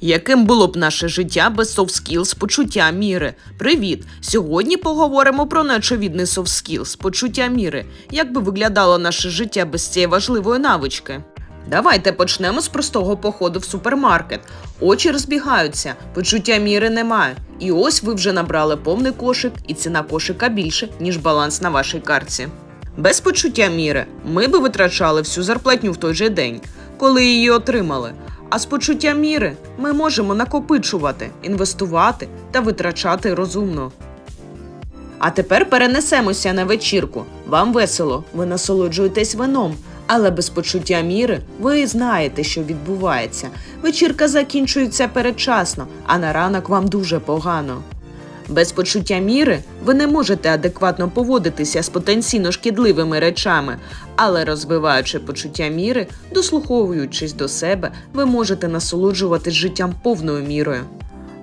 Яким було б наше життя без soft skills, почуття міри? Привіт! Сьогодні поговоримо про неочевидний soft skills, почуття міри. Як би виглядало наше життя без цієї важливої навички? Давайте почнемо з простого походу в супермаркет. Очі розбігаються, почуття міри немає. І ось ви вже набрали повний кошик, і ціна кошика більше, ніж баланс на вашій картці. Без почуття міри ми би витрачали всю зарплатню в той же день, коли її отримали. А з почуттям міри ми можемо накопичувати, інвестувати та витрачати розумно. А тепер перенесемося на вечірку. Вам весело, ви насолоджуєтесь вином, але без почуття міри ви знаєте, що відбувається. Вечірка закінчується передчасно, а на ранок вам дуже погано. Без почуття міри ви не можете адекватно поводитися з потенційно шкідливими речами, але розвиваючи почуття міри, дослуховуючись до себе, ви можете насолоджуватись життям повною мірою.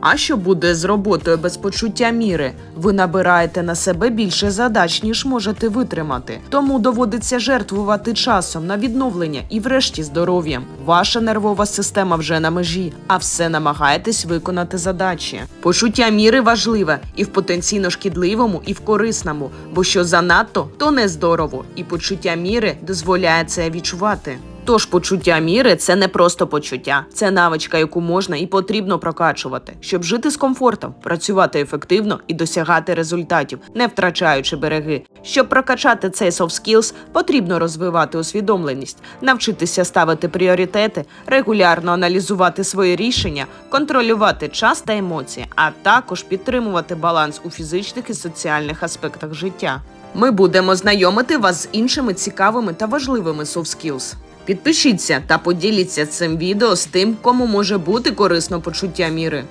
А що буде з роботою без почуття міри? Ви набираєте на себе більше задач, ніж можете витримати. Тому доводиться жертвувати часом на відновлення і, врешті, здоров'ям. Ваша нервова система вже на межі, а все намагаєтесь виконати задачі. Почуття міри важливе і в потенційно шкідливому, і в корисному, бо що занадто, то не здорово, і почуття міри дозволяє це відчувати. Тож почуття міри це не просто почуття, це навичка, яку можна і потрібно прокачувати, щоб жити з комфортом, працювати ефективно і досягати результатів, не втрачаючи береги. Щоб прокачати цей soft skills, потрібно розвивати усвідомленість, навчитися ставити пріоритети, регулярно аналізувати свої рішення, контролювати час та емоції, а також підтримувати баланс у фізичних і соціальних аспектах життя. Ми будемо знайомити вас з іншими цікавими та важливими soft skills. Підпишіться та поділіться цим відео з тим, кому може бути корисно почуття міри.